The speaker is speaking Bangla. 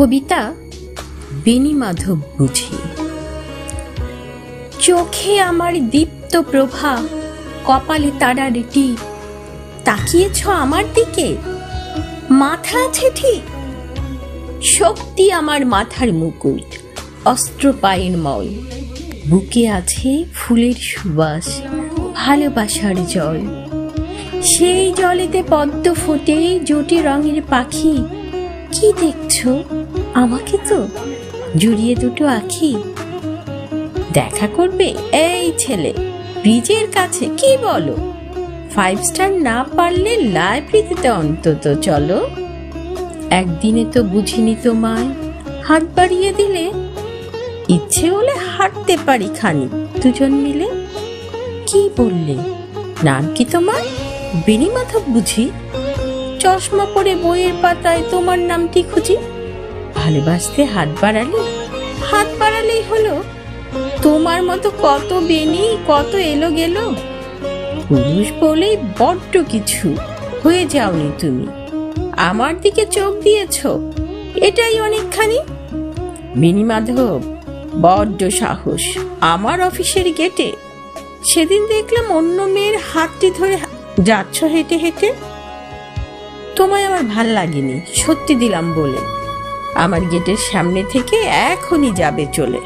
কবিতা বেনি মাধব বুঝি। চোখে আমার দীপ্ত প্রভা, কপালে তারার টিপ তাকিয়েছ আমার দিকে? মাথা আছে ঠিক? শক্তি আমার মাথার মুকুট, অস্ত্র পায়ের মল। বুকে আছে ফুলের সুবাস, ভালোবাসার জল। সেই জলেতে পদ্ম ফোটে জোটে রঙের পাখি কি দেখছ? আমাকে তো জড়িয়ে দুটো আখি। দেখা করবে এই ছেলে। ব্রিজের কাছে, কি বলো? ফাইভ স্টার না পারলে লাইব্রেরিতে অন্তত চলো। একদিনে তো বুঝিনি তোমায়। হাত বাড়িয়ে দিলে? ইচ্ছে হলে হাঁটতে পারি খানি, দুজন মিলে। কি বললে? নাম কি তোমার? বেনি বুঝি? চশমা পরে বইয়ের পাতায় তোমার নামটি খুঁজি? ভালোবাসতে হাত বাড়ালে? হাত বাড়ালেই হলো। তোমার মতো কত বেনি কত এলো গেল পুরুষ বলেই বড্ড কিছু। হয়ে যাওনি তুমি। আমার দিকে চোখ দিয়েছ। এটাই অনেকখানি। বেনি মাধব, বড্ড সাহস। আমার অফিসের গেটে। সেদিন দেখলাম অন্য মেয়ের হাতটি ধরে যাচ্ছ হেঁটে হেঁটে। তোমায় আমার ভালো লাগেনি সত্যি দিলাম বলে। আমার গেটের সামনে থেকে এখনই যাবে চলে।